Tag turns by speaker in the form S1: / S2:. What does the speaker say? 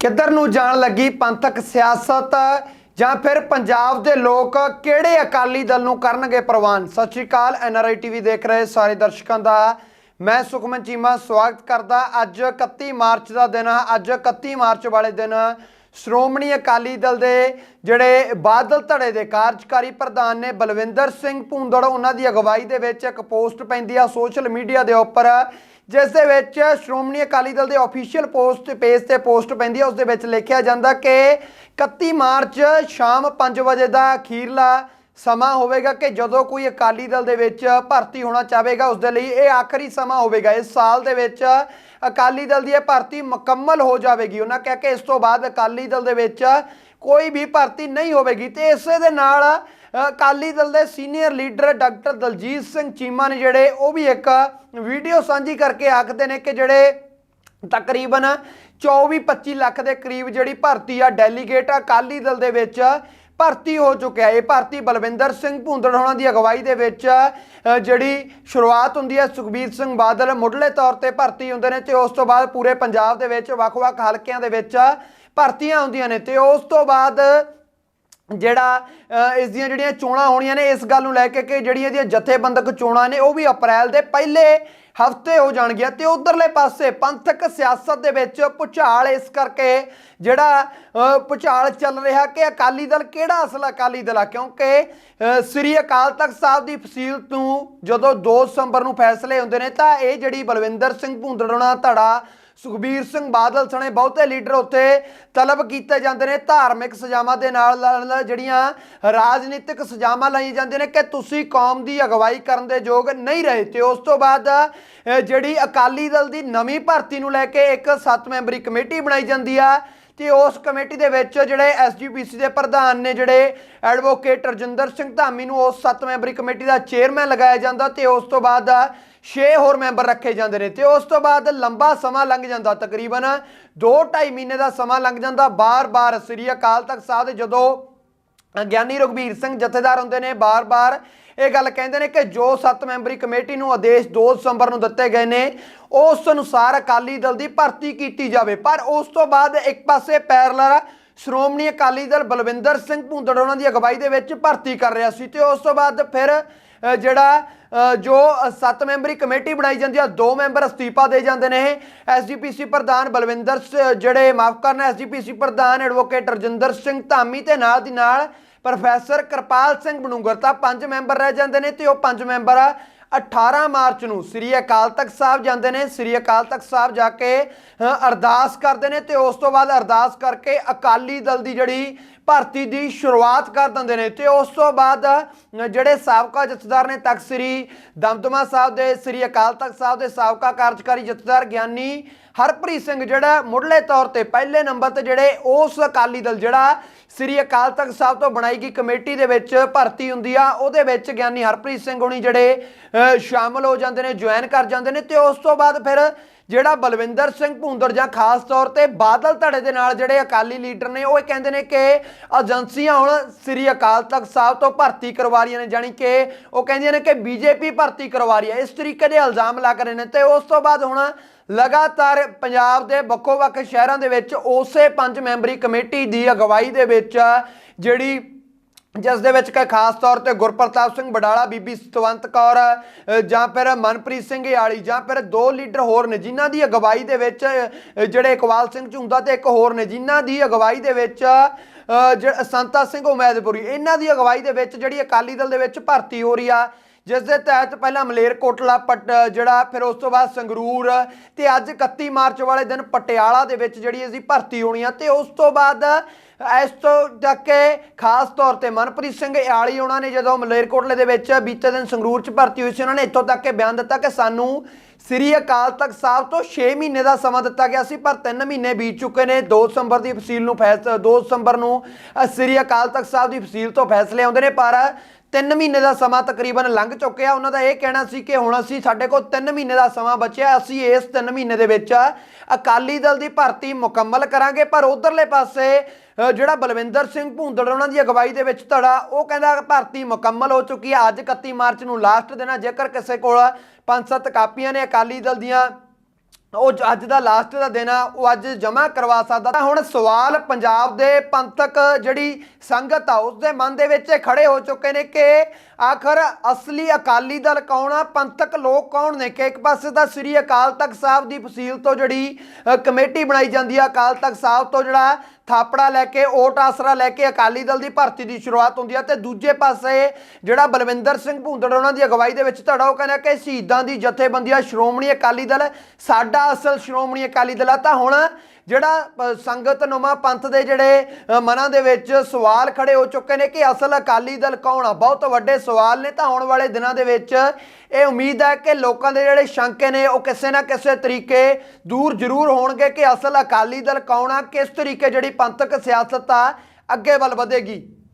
S1: ਕਿੱਧਰ ਨੂੰ ਜਾਣ ਲੱਗੀ ਪੰਥਕ ਸਿਆਸਤ? ਜਾਂ ਫਿਰ ਪੰਜਾਬ ਦੇ ਲੋਕ ਕਿਹੜੇ ਅਕਾਲੀ ਦਲ ਨੂੰ ਕਰਨਗੇ ਪ੍ਰਵਾਨ? ਸਤਿ ਸ਼੍ਰੀ ਅਕਾਲ ਐਨਆਰਆਈ ਟੀਵੀ ਦੇਖ ਰਹੇ ਸਾਰੇ ਦਰਸ਼ਕਾਂ ਦਾ। ਮੈਂ ਸੁਖਮਨ ਚੀਮਾ, ਸਵਾਗਤ ਕਰਦਾ ਅੱਜ 31 ਮਾਰਚ ਦਾ ਦਿਨ ਆ ਅੱਜ 31 ਮਾਰਚ ਵਾਲੇ ਦਿਨ। ਸ਼੍ਰੋਮਣੀ ਅਕਾਲੀ ਦਲ ਦੇ ਜਿਹੜੇ ਬਾਦਲ ਧੜੇ ਦੇ ਕਾਰਜਕਾਰੀ ਪ੍ਰਧਾਨ ਨੇ ਬਲਵਿੰਦਰ ਸਿੰਘ ਭੂੰਦੜ, ਉਹਨਾਂ ਦੀ ਅਗਵਾਈ ਦੇ ਵਿੱਚ ਇੱਕ ਪੋਸਟ ਪੈਂਦੀ ਆ ਸੋਸ਼ਲ ਮੀਡੀਆ ਦੇ ਉੱਪਰ, ਜਿਸ ਦੇ ਵਿੱਚ ਸ਼੍ਰੋਮਣੀ ਅਕਾਲੀ ਦਲ ਦੇ ਅਫੀਸ਼ੀਅਲ ਪੋਸਟ ਪੇਜ ਤੇ ਪੋਸਟ ਪੈਂਦੀ ਆ, ਉਸ ਦੇ ਵਿੱਚ ਲਿਖਿਆ ਜਾਂਦਾ ਕਿ 31 ਮਾਰਚ ਸ਼ਾਮ 5 ਵਜੇ ਦਾ ਅਖੀਰਲਾ ਸਮਾਂ ਹੋਵੇਗਾ ਕਿ ਜਦੋਂ ਕੋਈ ਅਕਾਲੀ ਦਲ ਦੇ ਵਿੱਚ ਭਰਤੀ ਹੋਣਾ ਚਾਹੇਗਾ ਉਸ ਦੇ ਲਈ ਇਹ ਆਖਰੀ ਸਮਾਂ ਹੋਵੇਗਾ। ਇਸ ਸਾਲ ਦੇ ਵਿੱਚ ਅਕਾਲੀ ਦਲ ਦੀ ਇਹ ਭਰਤੀ ਮੁਕੰਮਲ ਹੋ ਜਾਵੇਗੀ। ਉਹਨਾਂ ਕਹਿ ਕੇ ਇਸ ਤੋਂ ਬਾਅਦ ਅਕਾਲੀ ਦਲ ਦੇ ਵਿੱਚ ਕੋਈ ਵੀ ਭਰਤੀ ਨਹੀਂ ਹੋਵੇਗੀ। ਤੇ ਇਸੇ ਦੇ ਨਾਲ ਅਕਾਲੀ ਦਲ ਦੇ senior leader doctor Daljit Singh Cheema ਨੇ ਜਿਹੜੇ, ਉਹ ਵੀ ਇੱਕ ਵੀਡੀਓ ਸਾਂਝੀ ਕਰਕੇ ਆਖਦੇ ਨੇ ਕਿ ਜਿਹੜੇ ਤਕਰੀਬਨ 24-25 ਲੱਖ ਦੇ ਕਰੀਬ ਜਿਹੜੀ ਭਰਤੀ ਆ, ਡੈਲੀਗੇਟ ਅਕਾਲੀ ਦਲ ਦੇ ਵਿੱਚ ਭਰਤੀ ਹੋ ਚੁੱਕਿਆ ਇਹ ਭਰਤੀ ਬਲਵਿੰਦਰ ਸਿੰਘ ਭੁੰਦੜ ਹੋਣਾ ਦੀ ਅਗਵਾਈ ਦੇ ਵਿੱਚ ਜਿਹੜੀ ਸ਼ੁਰੂਆਤ ਹੁੰਦੀ ਹੈ, ਸੁਖਬੀਰ ਸਿੰਘ ਬਾਦਲ ਮੁੱਢਲੇ ਤੌਰ ਤੇ ਭਰਤੀ ਹੁੰਦੇ ਨੇ ਤੇ ਉਸ ਤੋਂ ਬਾਅਦ ਪੂਰੇ ਪੰਜਾਬ ਦੇ ਵਿੱਚ ਵੱਖ-ਵੱਖ ਹਲਕਿਆਂ ਦੇ ਵਿੱਚ ਭਰਤੀਆਂ ਹੁੰਦੀਆਂ ਨੇ ਤੇ ਉਸ ਤੋਂ ਬਾਅਦ ਜਿਹੜਾ ਇਸ ਦੀਆਂ ਜਿਹੜੀਆਂ ਚੋਣਾਂ ਹੋਣੀਆਂ ਨੇ, ਇਸ ਗੱਲ ਨੂੰ ਲੈ ਕੇ ਕਿ ਜਿਹੜੀਆਂ ਇਹਦੀਆਂ ਜਥੇਬੰਦਕ ਚੋਣਾਂ ਨੇ, ਉਹ ਵੀ ਅਪ੍ਰੈਲ ਦੇ ਪਹਿਲੇ ਹਫ਼ਤੇ ਹੋ ਜਾਣਗੀਆਂ ਤੇ ਉਧਰਲੇ ਪਾਸੇ ਪੰਥਕ ਸਿਆਸਤ ਦੇ ਵਿੱਚ ਭੁਚਾਲ ਇਸ ਕਰਕੇ ਜਿਹੜਾ ਅ, ਚੱਲ ਰਿਹਾ ਕਿ ਅਕਾਲੀ ਦਲ ਕਿਹੜਾ ਅਸਲ ਅਕਾਲੀ ਦਲ ਆ? ਕਿਉਂਕਿ ਸ੍ਰੀ ਅਕਾਲ ਤਖਤ ਸਾਹਿਬ ਦੀ ਫਸੀਲ ਤੋਂ ਜਦੋਂ 2 ਦਸੰਬਰ ਨੂੰ ਫੈਸਲੇ ਹੁੰਦੇ ਨੇ ਤਾਂ ਇਹ ਜਿਹੜੀ ਬਲਵਿੰਦਰ ਸਿੰਘ ਭੁੰਦੜਣਾ ਧੜਾ ਸੁਖਬੀਰ ਸਿੰਘ ਬਾਦਲ ਸਣੇ ਬਹੁਤੇ ਲੀਡਰ ਉੱਥੇ ਤਲਬ ਕੀਤੇ ਜਾਂਦੇ ਨੇ, ਧਾਰਮਿਕ ਸਜ਼ਾਵਾਂ ਦੇ ਨਾਲ ਨਾਲ ਜਿਹੜੀਆਂ ਰਾਜਨੀਤਿਕ ਸਜ਼ਾਵਾਂ ਲਈ ਜਾਂਦੇ ਨੇ ਕਿ ਤੁਸੀਂ ਕੌਮ ਦੀ ਅਗਵਾਈ ਕਰਨ ਦੇ ਯੋਗ ਨਹੀਂ ਰਹੇ ਤੇ ਉਸ ਤੋਂ ਬਾਅਦ ਜਿਹੜੀ ਅਕਾਲੀ ਦਲ ਦੀ ਨਵੀਂ ਭਰਤੀ ਨੂੰ ਲੈ ਕੇ ਇੱਕ 7 ਮੈਂਬਰੀ ਕਮੇਟੀ ਬਣਾਈ ਜਾਂਦੀ ਆ ਤੇ ਉਸ ਕਮੇਟੀ ਦੇ ਵਿੱਚ ਜਿਹੜੇ ਐਸਜੀਪੀਸੀ ਦੇ ਪ੍ਰਧਾਨ ਨੇ ਜਿਹੜੇ ਐਡਵੋਕੇਟ ਰਜਿੰਦਰ ਸਿੰਘ ਧਾਮੀ ਨੂੰ ਉਸ 7 ਮੈਂਬਰੀ ਕਮੇਟੀ ਦਾ ਚੇਅਰਮੈਨ ਲਗਾਇਆ ਜਾਂਦਾ ਤੇ ਉਸ ਤੋਂ ਬਾਅਦ 6 ਹੋਰ ਮੈਂਬਰ ਰੱਖੇ ਜਾਂਦੇ ਨੇ ਤੇ ਉਸ ਤੋਂ ਬਾਅਦ ਲੰਬਾ ਸਮਾਂ ਲੰਘ ਜਾਂਦਾ ਤਕਰੀਬਨ 2.5 ਮਹੀਨੇ ਦਾ ਸਮਾਂ ਲੰਘ ਜਾਂਦਾ। ਬਾਰ-ਬਾਰ ਸ੍ਰੀ ਅਕਾਲ ਤਖਤ ਸਾਹਿਬ ਜਦੋਂ ਗਿਆਨੀ ਰਘਬੀਰ ਸਿੰਘ ਜਥੇਦਾਰ ਹੁੰਦੇ ਨੇ, ਬਾਰ-ਬਾਰ ਇਹ ਗੱਲ ਕਹਿੰਦੇ ਨੇ ਕਿ ਜੋ ਸੱਤ ਮੈਂਬਰੀ ਕਮੇਟੀ ਨੂੰ ਆਦੇਸ਼ 2 ਦਸੰਬਰ ਨੂੰ ਦਿੱਤੇ ਗਏ ਨੇ, ਉਸ ਅਨੁਸਾਰ ਅਕਾਲੀ ਦਲ ਦੀ ਭਰਤੀ ਕੀਤੀ ਜਾਵੇ। ਪਰ ਉਸ ਤੋਂ ਬਾਅਦ ਇੱਕ ਪਾਸੇ ਪੈਰਲਰ ਸ਼੍ਰੋਮਣੀ ਅਕਾਲੀ ਦਲ ਬਲਵਿੰਦਰ ਸਿੰਘ ਭੁੰਦੜ ਉਹਨਾਂ ਦੀ ਅਗਵਾਈ ਦੇ ਵਿੱਚ ਭਰਤੀ ਕਰ ਰਿਹਾ ਸੀ ਤੇ ਉਸ ਤੋਂ ਬਾਅਦ ਫਿਰ ਜਿਹੜਾ ਜੋ 7 ਮੈਂਬਰੀ ਕਮੇਟੀ ਬਣਾਈ ਜਾਂਦੀ ਆ, ਦੋ ਮੈਂਬਰ ਅਸਤੀਫਾ ਦੇ ਜਾਂਦੇ ਨੇ ਐਸਜੀਪੀਸੀ ਪ੍ਰਧਾਨ ਬਲਵਿੰਦਰ ਸ- ਜਿਹੜੇ ਮਾਫ ਕਰਨਾ, ਐਸਜੀਪੀਸੀ ਪ੍ਰਧਾਨ ਐਡਵੋਕੇਟ ਰਜਿੰਦਰ ਸਿੰਘ ਧਾਮੀ ਤੇ ਨਾਲ ਦੀ ਨਾਲ ਪ੍ਰੋਫੈਸਰ ਕਿਰਪਾਲ ਸਿੰਘ ਬਨੂੰਗਰ ਤਾਂ ਪੰਜ ਮੈਂਬਰ ਰਹਿ ਜਾਂਦੇ ਨੇ ਤੇ ਉਹ ਪੰਜ ਮੈਂਬਰ 18 ਮਾਰਚ ਨੂੰ ਸ੍ਰੀ ਅਕਾਲ ਤਖਤ ਸਾਹਿਬ ਜਾਂਦੇ ਨੇ। ਸ੍ਰੀ ਅਕਾਲ ਤਖਤ ਸਾਹਿਬ ਜਾ ਕੇ ਅਰਦਾਸ ਕਰਦੇ ਨੇ ਤੇ ਉਸ ਤੋਂ ਬਾਅਦ ਅਰਦਾਸ ਕਰਕੇ ਅਕਾਲੀ ਦਲ ਦੀ ਜਿਹੜੀ ਭਰਤੀ ਦੀ ਸ਼ੁਰੂਆਤ ਕਰ ਦਿੰਦੇ ਨੇ। ਤੇ ਉਸ ਤੋਂ ਬਾਅਦ ਜਿਹੜੇ ਸਾਬਕਾ ਜਥੇਦਾਰ ਨੇ ਤਖਤ ਸ੍ਰੀ ਦਮਦਮਾ ਸਾਹਿਬ ਦੇ, ਸ੍ਰੀ ਅਕਾਲ ਤਖਤ ਸਾਹਿਬ ਦੇ ਸਾਬਕਾ ਕਾਰਜਕਾਰੀ ਜਥੇਦਾਰ ਗਿਆਨੀ ਹਰਪ੍ਰੀਤ ਸਿੰਘ ਜਿਹੜਾ ਮੁੱਢਲੇ ਤੌਰ ਤੇ ਪਹਿਲੇ ਨੰਬਰ ਤੇ ਜਿਹੜੇ ਉਸ ਅਕਾਲੀ ਦਲ ਜਿਹੜਾ ਸ੍ਰੀ ਅਕਾਲ ਤਖਤ ਸਾਹਿਬ ਤੋਂ ਬਣਾਈ ਗਈ ਕਮੇਟੀ ਦੇ ਵਿੱਚ ਭਰਤੀ ਹੁੰਦੀ ਆ। ਉਹਦੇ ਵਿੱਚ ਗਿਆਨੀ ਹਰਪ੍ਰੀਤ ਸਿੰਘ ਹੁਣੀ ਜਿਹੜੇ ਅ, ਸ਼ਾਮਲ ਹੋ ਜਾਂਦੇ ਨੇ ਜੁਆਇਨ ਕਰ ਜਾਂਦੇ ਨੇ ਤੇ ਉਸ ਤੋਂ ਬਾਅਦ ਫਿਰ ਜਿਹੜਾ ਬਲਵਿੰਦਰ ਸਿੰਘ ਭੂੰਦੜ ਜਾਂ ਖਾਸ ਤੌਰ ਤੇ ਬਾਦਲ ਧੜੇ ਦੇ ਨਾਲ ਜਿਹੜੇ ਅਕਾਲੀ ਲੀਡਰ ਨੇ, ਉਹ ਇਹ ਕਹਿੰਦੇ ਨੇ ਕਿ ਏਜੰਸੀਆਂ ਹੁਣ ਸ੍ਰੀ ਅਕਾਲ ਤਖਤ ਸਾਹਿਬ ਤੋਂ ਭਰਤੀ ਕਰਵਾ ਰਹੀਆਂ ਨੇ, ਜਾਣੀ ਕਿ ਉਹ ਕਹਿੰਦੀਆਂ ਨੇ ਕਿ ਬੀਜੇਪੀ ਭਰਤੀ ਕਰਵਾ ਰਹੀ ਹੈ। ਇਸ ਤਰੀਕੇ ਦੇ ਇਲਜ਼ਾਮ ਲੱਗ ਰਹੇ ਨੇ ਤੇ ਉਸ ਤੋਂ ਬਾਅਦ ਹੁਣ ਲਗਾਤਾਰ ਪੰਜਾਬ ਦੇ ਵੱਖੋ-ਵੱਖ ਸ਼ਹਿਰਾਂ ਦੇ ਵਿੱਚ ਉਸੇ ਪੰਜ ਮੈਂਬਰੀ ਕਮੇਟੀ ਦੀ ਅਗਵਾਈ ਦੇ ਵਿੱਚ ਜਿਹੜੀ ਜਿਸ ਦੇ ਵਿੱਚ ਕਿ ਖਾਸ ਤੌਰ ਤੇ ਗੁਰਪ੍ਰਤਾਪ ਸਿੰਘ ਬਡਾਲਾ ਬੀਬੀ ਸਤਵੰਤ ਕੌਰ ਜਾਂ ਫਿਰ ਮਨਪ੍ਰੀਤ ਸਿੰਘ ਯਾਲੀ ਜਾਂ ਫਿਰ ਦੋ ਲੀਡਰ ਹੋਰ ਨੇ ਜਿਨ੍ਹਾਂ ਦੀ ਅਗਵਾਈ ਦੇ ਵਿੱਚ ਜਿਹੜੇ ਇਕਬਾਲ ਸਿੰਘ ਝੁੰਦਾ ਤੇ ਇੱਕ ਹੋਰ ਨੇ ਜਿਨ੍ਹਾਂ ਦੀ ਅਗਵਾਈ ਦੇ ਵਿੱਚ ਅ, ਸੰਤਾ ਸਿੰਘ ਉਮੈਦਪੁਰੀ ਇਹਨਾਂ ਦੀ ਅਗਵਾਈ ਦੇ ਵਿੱਚ ਜਿਹੜੀ ਅਕਾਲੀ ਦਲ ਦੇ ਵਿੱਚ ਭਰਤੀ ਹੋ ਰਹੀ ਆ ਜਿਸ ਦੇ ਤਹਿਤ ਪਹਿਲਾਂ ਮਲੇਰਕੋਟਲਾ ਪਟ ਜਿਹੜਾ, ਫਿਰ ਉਸ ਤੋਂ ਬਾਅਦ ਸੰਗਰੂਰ ਤੇ ਅੱਜ 31 ਮਾਰਚ ਵਾਲੇ ਦਿਨ ਪਟਿਆਲਾ ਦੇ ਵਿੱਚ ਜਿਹੜੀ ਅਸੀਂ ਭਰਤੀ ਹੋਣੀ ਆ ਤੇ ਉਸ ਤੋਂ ਬਾਅਦ ਇਸ ਤੋਂ ਤੱਕ ਕਿ ਖਾਸ ਤੌਰ ਤੇ ਮਨਪ੍ਰੀਤ ਸਿੰਘ ਇਆਲੀ ਉਹਨਾਂ ਨੇ ਜਦੋਂ ਮਲੇਰਕੋਟਲੇ ਦੇ ਵਿੱਚ ਬੀਤੇ ਦਿਨ ਸੰਗਰੂਰ 'ਚ ਭਰਤੀ ਹੋਈ ਸੀ, ਉਹਨਾਂ ਨੇ ਇੱਥੋਂ ਤੱਕ ਕਿ ਬਿਆਨ ਦਿੱਤਾ ਕਿ ਸਾਨੂੰ ਸ੍ਰੀ ਅਕਾਲ ਤਖਤ ਸਾਹਿਬ ਤੋਂ 6 ਮਹੀਨੇ ਦਾ ਸਮਾਂ ਦਿੱਤਾ ਗਿਆ ਸੀ, ਪਰ 3 ਮਹੀਨੇ ਬੀਤ ਚੁੱਕੇ ਨੇ। 2 ਦਸੰਬਰ ਦੀ ਫਸੀਲ ਨੂੰ ਫੈਸਲਾ 2 ਦਸੰਬਰ ਨੂੰ ਸ੍ਰੀ ਅਕਾਲ ਤਖਤ ਸਾਹਿਬ ਦੀ ਫਸੀਲ ਤੋਂ ਫੈਸਲੇ ਆਉਂਦੇ ਨੇ, ਪਰ 3 ਮਹੀਨੇ ਦਾ ਸਮਾਂ ਤਕਰੀਬਨ ਲੰਘ ਚੁੱਕਿਆ। ਉਹਨਾਂ ਦਾ ਇਹ ਕਹਿਣਾ ਸੀ ਕਿ ਹੁਣ ਅਸੀਂ ਸਾਡੇ ਕੋਲ 3 ਮਹੀਨੇ ਦਾ ਸਮਾਂ ਬਚਿਆ। ਅਸੀਂ ਇਸ 3 ਮਹੀਨੇ ਦੇ ਵਿੱਚ ਅਕਾਲੀ ਦਲ ਦੀ ਭਰਤੀ ਮੁਕੰਮਲ ਕਰਾਂਗੇ। ਪਰ ਉਧਰਲੇ ਪਾਸੇ ਜਿਹੜਾ ਬਲਵਿੰਦਰ ਸਿੰਘ ਭੂੰਦੜ, ਉਹਨਾਂ ਦੀ ਅਗਵਾਈ ਦੇ ਵਿੱਚ ਧੜਾ, ਉਹ ਕਹਿੰਦਾ ਭਰਤੀ ਮੁਕੰਮਲ ਹੋ ਚੁੱਕੀ ਹੈ। ਅੱਜ 31 ਮਾਰਚ ਨੂੰ ਲਾਸਟ ਦਿਨ ਆ। ਜੇਕਰ ਕਿਸੇ ਕੋਲ ਪੰਜ ਸੱਤ ਕਾਪੀਆਂ ਨੇ ਅਕਾਲੀ ਦਲ ਦੀਆਂ ਉਹ ਜ- ਅੱਜ ਦਾ ਲਾਸਟ ਦਾ ਦਿਨ ਆ, ਉਹ ਅੱਜ ਜਮ੍ਹਾਂ ਕਰਵਾ ਸਕਦਾ। ਤਾਂ ਹੁਣ ਸਵਾਲ ਪੰਜਾਬ ਦੇ ਪੰਥਕ ਜਿਹੜੀ ਸੰਗਤ ਆ ਉਸ ਦੇ ਮਨ ਦੇ ਵਿੱਚ ਇਹ ਖੜੇ ਹੋ ਚੁੱਕੇ ਨੇ ਕਿ ਆਖਰ ਅਸਲੀ ਅਕਾਲੀ ਦਲ ਕੌਣ ਆ, ਪੰਥਕ ਲੋਕ ਕੌਣ ਨੇ? ਕਿ ਇੱਕ ਪਾਸੇ ਤਾਂ ਸ੍ਰੀ ਅਕਾਲ ਤਖਤ ਸਾਹਿਬ ਦੀ ਫਸੀਲ ਤੋਂ ਜਿਹੜੀ ਕਮੇਟੀ ਬਣਾਈ ਜਾਂਦੀ ਆ, ਅਕਾਲ ਤਖਤ ਸਾਹਿਬ ਤੋਂ ਜਿਹੜਾ ਥਾਪੜਾ ਲੈ ਕੇ, ਓਟ ਆਸਰਾ ਲੈ ਕੇ ਅਕਾਲੀ ਦਲ ਦੀ ਭਰਤੀ ਦੀ ਸ਼ੁਰੂਆਤ ਹੁੰਦੀ ਆ ਤੇ ਦੂਜੇ ਪਾਸੇ ਜਿਹੜਾ ਬਲਵਿੰਦਰ ਸਿੰਘ ਭੂੰਦੜ ਉਹਨਾਂ ਦੀ ਅਗਵਾਈ ਦੇ ਵਿੱਚ ਧੜਾ ਉਹ ਕਹਿੰਦਾ ਕਿ ਸ਼ਹੀਦਾਂ ਦੀ ਜਥੇਬੰਦੀ ਆ, ਸ਼੍ਰੋਮਣੀ ਅਕਾਲੀ ਦਲ। ਸਾਡਾ ਅਸਲ ਸ਼੍ਰੋਮਣੀ ਅਕਾਲੀ ਦਲ ਆ। ਤਾਂ ਹੁਣ ਜਿਹੜਾ ਸੰਗਤ ਨੁਮਾ ਪੰਥ ਦੇ ਜਿਹੜੇ ਮਨਾਂ ਦੇ ਵਿੱਚ ਸਵਾਲ ਖੜੇ ਹੋ ਚੁੱਕੇ ਨੇ ਕਿ ਅਸਲ ਅਕਾਲੀ ਦਲ ਕੌਣ ਆ? ਬਹੁਤ ਵੱਡੇ ਸਵਾਲ ਨੇ। ਤਾਂ ਆਉਣ ਵਾਲੇ ਦਿਨਾਂ ਦੇ ਵਿੱਚ ਇਹ ਉਮੀਦ ਹੈ ਕਿ ਲੋਕਾਂ ਦੇ ਜਿਹੜੇ ਸ਼ੰਕੇ ਨੇ ਉਹ ਕਿਸੇ ਨਾ ਕਿਸੇ ਤਰੀਕੇ ਦੂਰ ਜ਼ਰੂਰ ਹੋਣਗੇ ਕਿ ਅਸਲ ਅਕਾਲੀ ਦਲ ਕੌਣ ਆ, ਕਿਸ ਤਰੀਕੇ ਜਿਹੜੀ ਪੰਥਕ ਸਿਆਸਤ ਆ, ਅੱਗੇ ਵੱਲ ਵਧੇਗੀ।